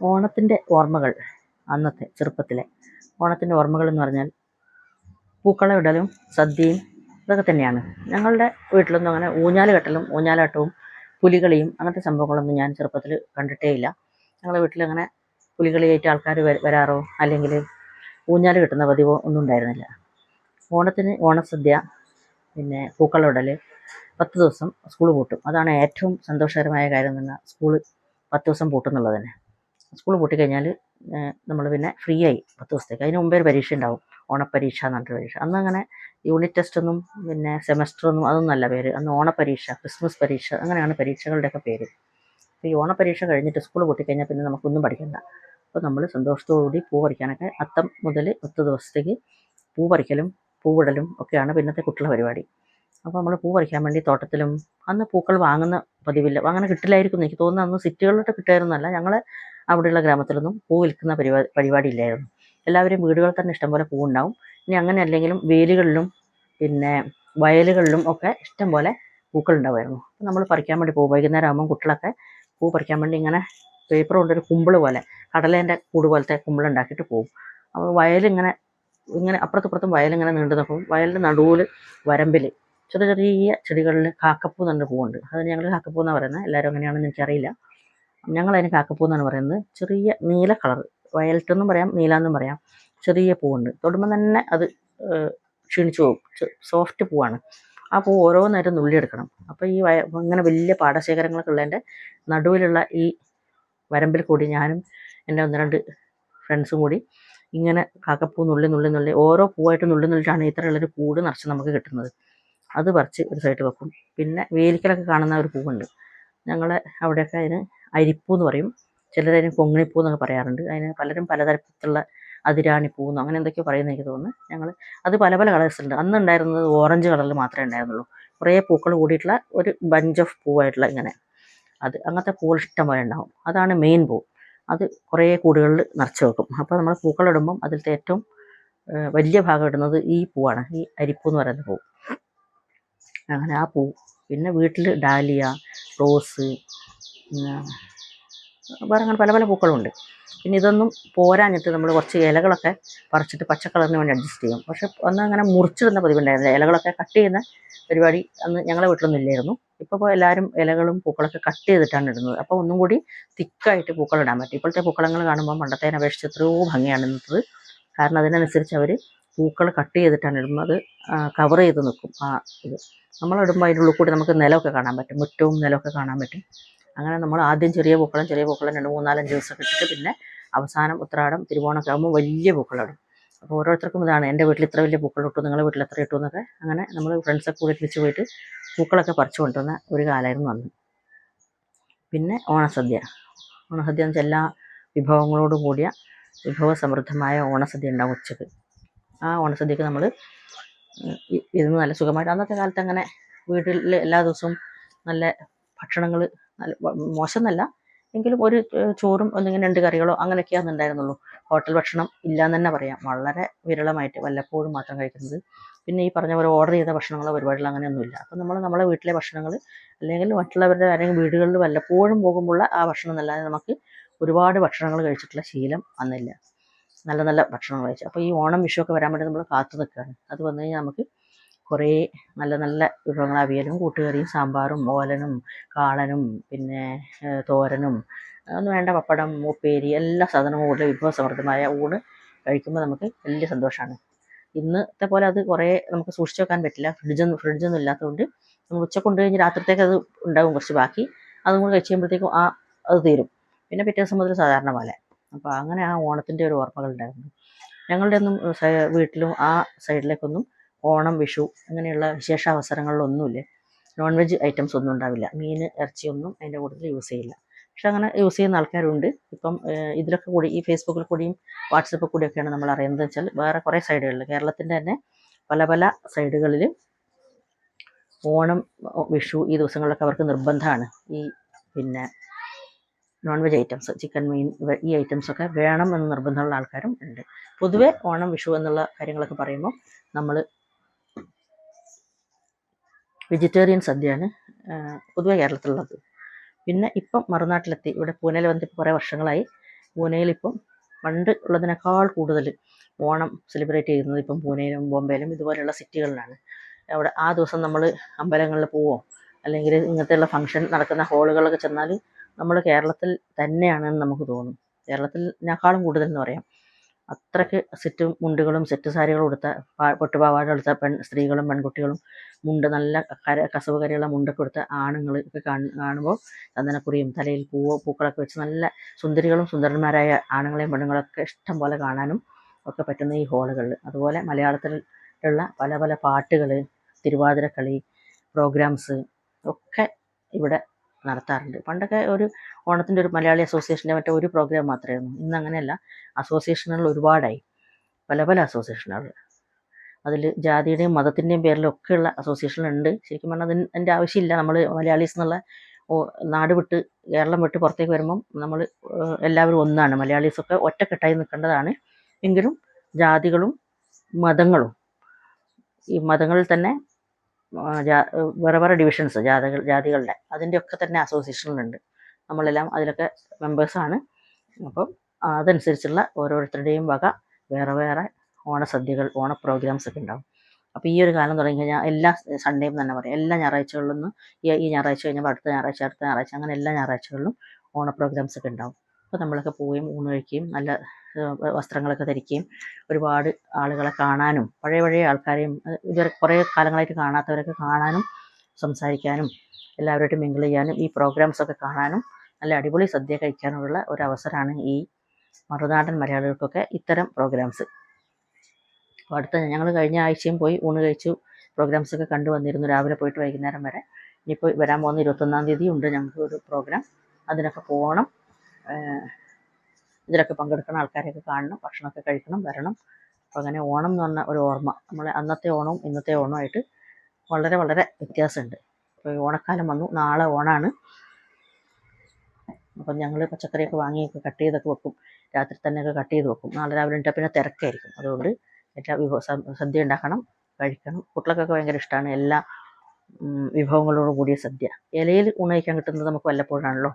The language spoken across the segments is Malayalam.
ഓണത്തിന്റെ ഓർമ്മകൾ അന്നത്തെ ചെറുപ്പത്തിലെ ഓണത്തിന്റെ ഓർമ്മകൾ എന്ന് പറഞ്ഞാൽ പൂക്കള ഇടലും സദ്യയും ഇതൊക്കെ തന്നെയാണ്. ഞങ്ങളുടെ വീട്ടിലൊന്നും അങ്ങനെ ഊഞ്ഞാൽ കെട്ടലും ഊഞ്ഞാലാട്ടവും പുലികളിയും അങ്ങനത്തെ സംഭവങ്ങളൊന്നും ഞാൻ ചെറുപ്പത്തിൽ കണ്ടിട്ടേ ഇല്ല. ഞങ്ങളുടെ വീട്ടിൽ അങ്ങനെ പുലികളിയായിട്ട് ആൾക്കാർ വരാറോ അല്ലെങ്കിൽ ഊഞ്ഞാൽ കെട്ടുന്ന പതിവോ ഒന്നും ഉണ്ടായിരുന്നില്ല. ഓണത്തിന് ഓണസദ്യ പിന്നെ പൂക്കള ഇടൽ പത്ത് ദിവസം സ്കൂൾ പൂട്ടും. അതാണ് ഏറ്റവും സന്തോഷകരമായ കാര്യം എന്ന് പറഞ്ഞാൽ സ്കൂൾ പത്ത് ദിവസം പൂട്ടുന്നുള്ളത് തന്നെ. സ്കൂൾ പൊട്ടിക്കഴിഞ്ഞാൽ നമ്മൾ പിന്നെ ഫ്രീ ആയി പത്ത് ദിവസത്തേക്ക്. അതിന് മുമ്പേ ഒരു പരീക്ഷ ഉണ്ടാവും. ഓണപ്പരീക്ഷ എന്ന് പറഞ്ഞിട്ട് പരീക്ഷ. അന്ന് അങ്ങനെ യൂണിറ്റ് ടെസ്റ്റ് ഒന്നും പിന്നെ സെമസ്റ്റർ ഒന്നും അതൊന്നും അല്ല പേര്. അന്ന് ഓണപ്പരീക്ഷ ക്രിസ്മസ് പരീക്ഷ അങ്ങനെയാണ് പരീക്ഷകളുടെയൊക്കെ പേര്. അപ്പോൾ ഈ ഓണപ്പരീക്ഷ കഴിഞ്ഞിട്ട് സ്കൂൾ പൊട്ടിക്കഴിഞ്ഞാൽ പിന്നെ നമുക്കൊന്നും പഠിക്കണ്ട. അപ്പോൾ നമ്മൾ സന്തോഷത്തോടുകൂടി പൂ പറിക്കാനൊക്കെ അത്തം മുതൽ പത്ത് ദിവസത്തേക്ക് പൂ പറിക്കലും പൂവിടലും ഒക്കെയാണ് പിന്നത്തെ കുട്ടികളുടെ പരിപാടി. അപ്പോൾ നമ്മൾ പൂ പറിക്കാൻ വേണ്ടി തോട്ടത്തിലും അന്ന് പൂക്കൾ വാങ്ങുന്ന പതിവില്ല. അങ്ങനെ കിട്ടില്ലായിരിക്കും എനിക്ക് തോന്നുന്നു. അന്ന് സിറ്റികളിലോട്ട് കിട്ടുമായിരുന്നല്ല. ഞങ്ങൾ അവിടെയുള്ള ഗ്രാമത്തിലൊന്നും പൂ വിൽക്കുന്ന പരിപാടി പരിപാടി ഇല്ലായിരുന്നു. എല്ലാവരും വീടുകളിൽ തന്നെ ഇഷ്ടംപോലെ പൂ ഉണ്ടാവും ഇനി അങ്ങനെ അല്ലെങ്കിലും വേലികളിലും പിന്നെ വയലുകളിലും ഒക്കെ ഇഷ്ടംപോലെ പൂക്കൾ ഉണ്ടാവുമായിരുന്നു അപ്പോൾ നമ്മൾ പറിക്കാൻ വേണ്ടി പോകും. വൈകുന്നേരം ആകുമ്പോൾ കുട്ടികളൊക്കെ പൂ പറിക്കാൻ വേണ്ടി ഇങ്ങനെ പേപ്പർ കൊണ്ടൊരു കുമ്പിൾ പോലെ കടലേന്റെ കൂട് പോലത്തെ കുമ്പിൾ ഉണ്ടാക്കിയിട്ട് പോകും. അപ്പോൾ വയലിങ്ങനെ ഇങ്ങനെ അപ്പുറത്തും ഇപ്പുറത്തും വയലിങ്ങനെ നീണ്ടു നിൽക്കും. വയലിന്റെ നടുവിൽ വരമ്പിൽ ചെറിയ ചെറിയ ചെടികളിൽ കാക്കപ്പൂ എന്ന് പറഞ്ഞ പൂവുണ്ട്. അതിന് ഞങ്ങൾ കാക്കപ്പൂ എന്നാണ് പറയുന്നത്. എല്ലാവരും അങ്ങനെയാണെന്ന് എനിക്കറിയില്ല. ഞങ്ങളതിന് കാക്കപ്പൂ എന്നാണ് പറയുന്നത്. ചെറിയ നീല കളർ. വയലറ്റ് എന്നും പറയാം നീല എന്നും പറയാം. ചെറിയ പൂവുണ്ട്. തൊടുമ്പോൾ തന്നെ അത് ക്ഷീണിച്ചു പോകും. സോഫ്റ്റ് പൂവാണ്. ആ പൂ ഓരോ നേരം നുള്ളിയെടുക്കണം അപ്പോൾ ഈ ഇങ്ങനെ വലിയ പാടശേഖരങ്ങളൊക്കെ ഉള്ളതിന്റെ നടുവിലുള്ള ഈ വരമ്പിൽ കൂടി ഞാനും എന്റെ ഒന്ന് രണ്ട് ഫ്രണ്ട്സും കൂടി ഇങ്ങനെ കാക്കപ്പൂ നുള്ളി നുള്ളി നുള്ളി ഓരോ പൂവായിട്ട് നുള്ളി നുള്ളിയിട്ടാണ് ഇത്രയുള്ളൊരു കൂട് നിറച്ച് നമുക്ക് കിട്ടുന്നത്. അത് പറിച്ച് ഒരു സൈഡ് വെക്കും. പിന്നെ വേലിക്കലൊക്കെ കാണുന്ന ഒരു പൂവുണ്ട്. ഞങ്ങളെ അവിടെയൊക്കെ അതിന് അരിപ്പൂ എന്ന് പറയും. ചിലരതിന് കൊങ്ങിണിപ്പൂ എന്നൊക്കെ പറയാറുണ്ട്. അതിന് പലരും പലതരത്തിലുള്ള അതിരാണിപ്പൂ എന്നോ അങ്ങനെ എന്തൊക്കെയോ പറയുന്നത് എനിക്ക് തോന്നുന്നു. ഞങ്ങൾ അത് പല പല കളേഴ്സ് ഉണ്ട്. അന്ന് ഉണ്ടായിരുന്നത് ഓറഞ്ച് കളറിൽ മാത്രമേ ഉണ്ടായിരുന്നുള്ളൂ. കുറേ പൂക്കൾ കൂടിയിട്ടുള്ള ഒരു ബഞ്ച് ഓഫ് പൂവായിട്ടുള്ള ഇങ്ങനെ. അത് അങ്ങനത്തെ പൂക്കൾ ഇഷ്ടം പോലെ ഉണ്ടാവും. അതാണ് മെയിൻ പൂ. അത് കുറേ കൂടുകളിൽ നിറച്ച് വെക്കും. അപ്പോൾ നമ്മൾ പൂക്കളിടുമ്പം അതിലത്തെ ഏറ്റവും വലിയ ഭാഗം ഇടുന്നത് ഈ പൂവാണ്. ഈ അരിപ്പൂ എന്ന് പറയുന്ന പൂ. അങ്ങനെ ആ പൂ. പിന്നെ വീട്ടിൽ ഡാലിയ റോസ് പിന്നെ വേറെ അങ്ങനെ പല പല പൂക്കളുണ്ട്. പിന്നെ ഇതൊന്നും പോരാഞ്ഞിട്ട് നമ്മൾ കുറച്ച് ഇലകളൊക്കെ പറിച്ചിട്ട് പച്ചക്കളറിന് വേണ്ടി അഡ്ജസ്റ്റ് ചെയ്യും. പക്ഷെ അന്ന് അങ്ങനെ മുറിച്ചിടുന്ന പതിവുണ്ടായിരുന്നില്ല. ഇലകളൊക്കെ കട്ട് ചെയ്യുന്ന പരിപാടി അന്ന് ഞങ്ങളുടെ വീട്ടിലൊന്നും ഇല്ലായിരുന്നു. ഇപ്പോൾ എല്ലാവരും ഇലകളും പൂക്കളൊക്കെ കട്ട് ചെയ്തിട്ടാണ് ഇടുന്നത്. അപ്പോൾ ഒന്നും കൂടി തിക്കായിട്ട് പൂക്കൾ ഇടാൻ പറ്റും. ഇപ്പോഴത്തെ പൂക്കളങ്ങൾ കാണുമ്പോൾ പണ്ടത്തേനെ അപേക്ഷിച്ച് എത്രയോ ഭംഗിയാണ് ഇന്നത്തത് കാരണം അതിനനുസരിച്ച് അവർ പൂക്കൾ കട്ട് ചെയ്തിട്ടാണ് ഇടുന്നത്. കവർ ചെയ്ത് നിൽക്കും. ആ ഇത്. നമ്മളിടുമ്പോൾ അതിന്റെ ഉള്ളിൽ കൂടി നമുക്ക് നിലമൊക്കെ കാണാൻ പറ്റും. മുറ്റവും നിലമൊക്കെ കാണാൻ പറ്റും. അങ്ങനെ നമ്മൾ ആദ്യം ചെറിയ പൂക്കളം ചെറിയ പൂക്കളം രണ്ട് മൂന്നാലഞ്ച് ദിവസമൊക്കെ ഇട്ടിട്ട് പിന്നെ അവസാനം ഉത്രാടം തിരുവോണമൊക്കെ ആകുമ്പോൾ വലിയ പൂക്കളാണ്. അപ്പോൾ ഓരോരുത്തർക്കും ഇതാണ് എന്റെ വീട്ടിൽ ഇത്ര വലിയ പൂക്കൾ ഇട്ടു നിങ്ങളുടെ വീട്ടിൽ എത്ര ഇട്ടു? എന്നൊക്കെ അങ്ങനെ നമ്മൾ ഫ്രണ്ട്സൊക്കെ കൂടി തിരിച്ച് പോയിട്ട് പൂക്കളൊക്കെ പറിച്ചു കൊണ്ടുവന്ന ഒരു കാലമായിരുന്നു അന്ന്. പിന്നെ ഓണസദ്യ. ഓണസദ്യ എന്ന് വെച്ചാൽ എല്ലാ വിഭവങ്ങളോടും കൂടിയ വിഭവസമൃദ്ധമായ ഓണസദ്യ ഉണ്ടാവും ഉച്ചയ്ക്ക്. ആ ഓണസദ്യക്ക് നമ്മൾ ഇരുന്ന് നല്ല സുഖമായിട്ട് അന്നത്തെ കാലത്ത് അങ്ങനെ വീട്ടിൽ എല്ലാ ദിവസവും നല്ല ഭക്ഷണങ്ങൾ നല്ല വ- മോശം എന്നല്ല എങ്കിലും ഒരു ചോറും ഒന്നിങ്ങനെ രണ്ട് കറികളോ അങ്ങനെയൊക്കെയാണ് ഉണ്ടായിരുന്നുള്ളൂ ഹോട്ടൽ ഭക്ഷണം ഇല്ല എന്ന് തന്നെ പറയാം. വളരെ വിരളമായിട്ട് വല്ലപ്പോഴും മാത്രം കഴിക്കുന്നത്. പിന്നെ ഈ പറഞ്ഞ പോലെ ഓർഡർ ചെയ്ത ഭക്ഷണങ്ങളോ പരിപാടികളോ അങ്ങനെയൊന്നുമില്ല. അപ്പം നമ്മൾ നമ്മളെ വീട്ടിലെ ഭക്ഷണങ്ങൾ അല്ലെങ്കിൽ മറ്റുള്ളവരുടെ ആരെങ്കിലും വീടുകളിൽ വല്ലപ്പോഴും പോകുമ്പോൾ ആ ഭക്ഷണം എന്നല്ലാതെ നമുക്ക് ഒരുപാട് ഭക്ഷണങ്ങൾ കഴിച്ചിട്ടുള്ള ശീലം അന്നില്ല. നല്ല നല്ല ഭക്ഷണങ്ങൾ കഴിച്ചു. അപ്പോൾ ഈ ഓണം വിഷുവൊക്കെ വരാൻ വേണ്ടി നമ്മൾ കാത്തു നിൽക്കുകയാണ് അത് വന്നു കഴിഞ്ഞാൽ നമുക്ക് കുറേ നല്ല നല്ല വിഭവങ്ങൾ അവിയലും കൂട്ടുകറിയും സാമ്പാറും ഓലനും കാളനും പിന്നെ തോരനും ഒന്നും വേണ്ട. പപ്പടം ഉപ്പേരി എല്ലാ സാധനവും കൂടുതൽ വിഭവസമൃദ്ധമായ ഊണ് കഴിക്കുമ്പോൾ നമുക്ക് വലിയ സന്തോഷമാണ് ഇന്നത്തെ പോലെ അത് കുറേ നമുക്ക് സൂക്ഷിച്ചു വെക്കാൻ പറ്റില്ല. ഫ്രിഡ്ജൊന്നും ഫ്രിഡ്ജൊന്നും ഇല്ലാത്തതുകൊണ്ട് നമ്മൾ ഉച്ച കൊണ്ട് കഴിഞ്ഞ് രാത്രിത്തേക്ക് അത് ഉണ്ടാകും കുറച്ച് ബാക്കി. അതും കൂടെ കഴിച്ച് കഴിയുമ്പോഴത്തേക്കും ആ അത് തീരും. പിന്നെ പിറ്റേ ദിവസം മുതൽ സാധാരണ പോലെ. അപ്പോൾ അങ്ങനെ ആ ഓണത്തിന്റെ ഒരു ഓർമ്മകൾ ഉണ്ടായിരുന്നു. ഞങ്ങളുടെ ഒന്നും വീട്ടിലും ആ സൈഡിലേക്കൊന്നും ഓണം വിഷു അങ്ങനെയുള്ള വിശേഷ അവസരങ്ങളിലൊന്നുമില്ല നോൺ വെജ് ഐറ്റംസ് ഒന്നും ഉണ്ടാവില്ല. മീൻ ഇറച്ചിയൊന്നും അതിന്റെ കൂട്ടത്തിൽ യൂസ് ചെയ്യില്ല. പക്ഷെ അങ്ങനെ യൂസ് ചെയ്യുന്ന ആൾക്കാരുണ്ട്. ഇപ്പം ഇതിലൊക്കെ കൂടി ഈ ഫേസ്ബുക്കിൽ കൂടിയും വാട്സപ്പിൽ കൂടിയൊക്കെയാണ് നമ്മൾ അറിയുന്നത് വെച്ചാൽ വേറെ കുറേ സൈഡുകളിൽ കേരളത്തിന്റെ തന്നെ പല പല സൈഡുകളിൽ ഓണം വിഷു ഈ ദിവസങ്ങളിലൊക്കെ അവർക്ക് നിർബന്ധമാണ്. ഈ പിന്നെ നോൺ വെജ് ഐറ്റംസ് ചിക്കൻ മീൻ ഈ ഐറ്റംസൊക്കെ വേണം എന്ന് നിർബന്ധമുള്ള ആൾക്കാരും ഉണ്ട്. പൊതുവേ ഓണം വിഷു എന്നുള്ള കാര്യങ്ങളൊക്കെ പറയുമ്പോൾ നമ്മൾ വെജിറ്റേറിയൻ സദ്യയാണ് പൊതുവെ കേരളത്തിലുള്ളത്. പിന്നെ ഇപ്പം മറുനാട്ടിലെത്തി. ഇവിടെ പൂനെയിൽ വന്നിട്ട് കുറേ വർഷങ്ങളായി. പൂനെയിൽ ഇപ്പം പണ്ട് ഉള്ളതിനേക്കാൾ കൂടുതൽ ഓണം സെലിബ്രേറ്റ് ചെയ്യുന്നത് ഇപ്പം പൂനെയിലും ബോംബെയിലും ഇതുപോലെയുള്ള സിറ്റികളിലാണ്. അവിടെ ആ ദിവസം നമ്മൾ അമ്പലങ്ങളിൽ പോവോ അല്ലെങ്കിൽ ഇങ്ങനത്തെയുള്ള ഫംഗ്ഷൻ നടക്കുന്ന ഹാളുകളൊക്കെ ചെന്നാൽ നമ്മൾ കേരളത്തിൽ തന്നെയാണെന്ന് നമുക്ക് തോന്നും. കേരളത്തിനേക്കാളും കൂടുതൽ എന്ന് പറയാം. അത്രയ്ക്ക് സെറ്റും മുണ്ടുകളും സെറ്റ് സാരികളും ഉടുത്ത പാ- പൊട്ടുപാവാട എടുത്ത പെൺ സ്ത്രീകളും പെൺകുട്ടികളും മുണ്ട് നല്ല കര കസവ് കരയുള്ള മുണ്ടൊക്കെ എടുത്ത ആണുങ്ങൾ ഒക്കെ കാണുമ്പോൾ ചന്ദനക്കുറിയും തലയിൽ പൂവോ പൂക്കളൊക്കെ വെച്ച് നല്ല സുന്ദരികളും സുന്ദരന്മാരായ ആണുങ്ങളെയും പെണ്ണുങ്ങളൊക്കെ ഇഷ്ടം പോലെ കാണാനും ഒക്കെ പറ്റുന്ന ഈ ഹോളുകളിൽ അതുപോലെ മലയാളത്തിലുള്ള പല പല പാട്ടുകൾ തിരുവാതിരക്കളി പ്രോഗ്രാംസ് ഒക്കെ ഇവിടെ നടത്താറുണ്ട്. പണ്ടൊക്കെ ഒരു ഓണത്തിന്റെ ഒരു മലയാളി അസോസിയേഷന്റെ മറ്റേ ഒരു പ്രോഗ്രാം മാത്രമായിരുന്നു. ഇന്ന് അങ്ങനെയല്ല. അസോസിയേഷനുകൾ ഒരുപാടായി. പല പല അസോസിയേഷനുകൾ. അതിൽ ജാതിയുടെയും മതത്തിന്റെയും പേരിലൊക്കെയുള്ള അസോസിയേഷനുണ്ട് ശരിക്കും പറഞ്ഞാൽ അതിന് അതിന്റെ ആവശ്യമില്ല. നമ്മൾ മലയാളീസ് എന്നുള്ള നാട് വിട്ട് കേരളം വിട്ട് പുറത്തേക്ക് വരുമ്പം നമ്മൾ എല്ലാവരും ഒന്നാണ്. മലയാളീസൊക്കെ ഒറ്റക്കെട്ടായി നിൽക്കേണ്ടതാണ്. എങ്കിലും ജാതികളും മതങ്ങളും ഈ മതങ്ങളിൽ തന്നെ വേറെ വേറെ ഡിവിഷൻസ് ജാതികൾ ജാതികളുടെ അതിന്റെയൊക്കെ തന്നെ അസോസിയേഷനുകളുണ്ട് നമ്മളെല്ലാം അതിലൊക്കെ മെമ്പേഴ്സാണ്. അപ്പം അതനുസരിച്ചുള്ള ഓരോരുത്തരുടെയും വക വേറെ വേറെ ഓണസദ്യകൾ ഓണ പ്രോഗ്രാംസ് ഒക്കെ ഉണ്ടാവും. അപ്പോൾ ഈ ഒരു കാലം തുടങ്ങി കഴിഞ്ഞാൽ എല്ലാ സൺഡേയും തന്നെ പറയും. എല്ലാ ഞായറാഴ്ചകളിലും ഈ ഈ ഞായറാഴ്ച കഴിഞ്ഞാൽ അടുത്ത ഞായറാഴ്ച അടുത്ത ഞായറാഴ്ച അങ്ങനെ എല്ലാ ഞായറാഴ്ചകളിലും ഓണ പ്രോഗ്രാംസ് ഒക്കെ ഉണ്ടാവും. അപ്പോൾ നമ്മളൊക്കെ പോവുകയും ഊണ് കഴിക്കുകയും നല്ല വസ്ത്രങ്ങളൊക്കെ ധരിക്കുകയും ഒരുപാട് ആളുകളെ കാണാനും പഴയ പഴയ ആൾക്കാരെയും ഇതുവരെ കുറേ കാലങ്ങളായിട്ട് കാണാത്തവരൊക്കെ കാണാനും സംസാരിക്കാനും എല്ലാവരുമായിട്ട് മിങ്കിൾ ചെയ്യാനും ഈ പ്രോഗ്രാംസ് ഒക്കെ കാണാനും നല്ല അടിപൊളി സദ്യ കഴിക്കാനുമുള്ള ഒരു അവസരമാണ് ഈ മറുനാടൻ മലയാളികൾക്കൊക്കെ ഇത്തരം പ്രോഗ്രാംസ്. അപ്പോൾ അടുത്ത ഞങ്ങൾ കഴിഞ്ഞ ആഴ്ചയും പോയി ഊണ് കഴിച്ചു. പ്രോഗ്രാംസൊക്കെ കണ്ടു വന്നിരുന്നു രാവിലെ പോയിട്ട് വൈകുന്നേരം വരെ. ഇനിയിപ്പോൾ വരാൻ പോകുന്ന ഇരുപത്തൊന്നാം തീയതി ഉണ്ട് ഞങ്ങൾക്ക് ഒരു പ്രോഗ്രാം അതിനൊക്കെ പോകണം. ഇതിലൊക്കെ പങ്കെടുക്കുന്ന ആൾക്കാരെയൊക്കെ കാണണം. ഭക്ഷണമൊക്കെ കഴിക്കണം വരണം. അപ്പോൾ അങ്ങനെ ഓണം എന്ന് പറഞ്ഞ ഒരു ഓർമ്മ. നമ്മളെ അന്നത്തെ ഓണവും ഇന്നത്തെ ഓണമായിട്ട് വളരെ വളരെ വ്യത്യാസമുണ്ട്. അപ്പോൾ ഈ ഓണക്കാലം വന്നു. നാളെ ഓണാണ്. അപ്പം ഞങ്ങൾ പച്ചക്കറിയൊക്കെ വാങ്ങിയൊക്കെ കട്ട് ചെയ്തൊക്കെ വെക്കും. രാത്രി തന്നെയൊക്കെ കട്ട് ചെയ്ത് വെക്കും. നാളെ രാവിലെ ഉണ്ടാ പിന്നെ തിരക്കായിരിക്കും. അതുകൊണ്ട് വിഭവ സദ്യ ഉണ്ടാക്കണം കഴിക്കണം. കുട്ടികൾക്കൊക്കെ ഭയങ്കര ഇഷ്ടമാണ് എല്ലാ വിഭവങ്ങളോടും കൂടിയ സദ്യ. ഇലയിൽ ഊണ് കിട്ടുന്നത് നമുക്ക് വല്ലപ്പോഴാണല്ലോ.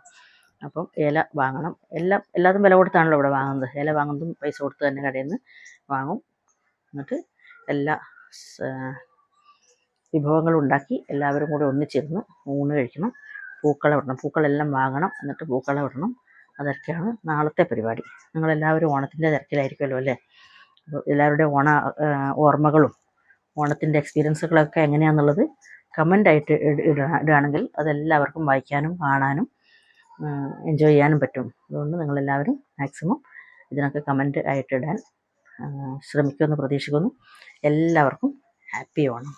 അപ്പം ഇല വാങ്ങണം. എല്ലാം എല്ലാതും വില കൊടുത്താണല്ലോ ഇവിടെ വാങ്ങുന്നത്. ഇല വാങ്ങുന്നതും പൈസ കൊടുത്ത് തന്നെ കടയിൽ നിന്ന് വാങ്ങും. എന്നിട്ട് എല്ലാ വിഭവങ്ങളും ഉണ്ടാക്കി എല്ലാവരും കൂടെ ഒന്നിച്ചിരുന്ന് ഊണ് കഴിക്കണം. പൂക്കളം ഇടണം. പൂക്കളെല്ലാം വാങ്ങണം. എന്നിട്ട് പൂക്കളം ഇടണം. അതൊക്കെയാണ് നാളത്തെ പരിപാടി. നിങ്ങളെല്ലാവരും ഓണത്തിന്റെ തിരക്കിലായിരിക്കുമല്ലോ അല്ലേ? അപ്പോൾ എല്ലാവരുടെയും ഓണ ഓർമ്മകളും ഓണത്തിന്റെ എക്സ്പീരിയൻസുകളൊക്കെ എങ്ങനെയാണെന്നുള്ളത് കമന്റായിട്ട് ഇടുകയാണെങ്കിൽ അതെല്ലാവർക്കും വായിക്കാനും കാണാനും എൻജോയ് ചെയ്യാനും പറ്റും. അതുകൊണ്ട് നിങ്ങളെല്ലാവരും മാക്സിമം ഇതിനൊക്കെ കമന്റ് ആയിട്ടിടാൻ ശ്രമിക്കുമെന്ന് പ്രതീക്ഷിക്കുന്നു. എല്ലാവർക്കും ഹാപ്പി ഓണം.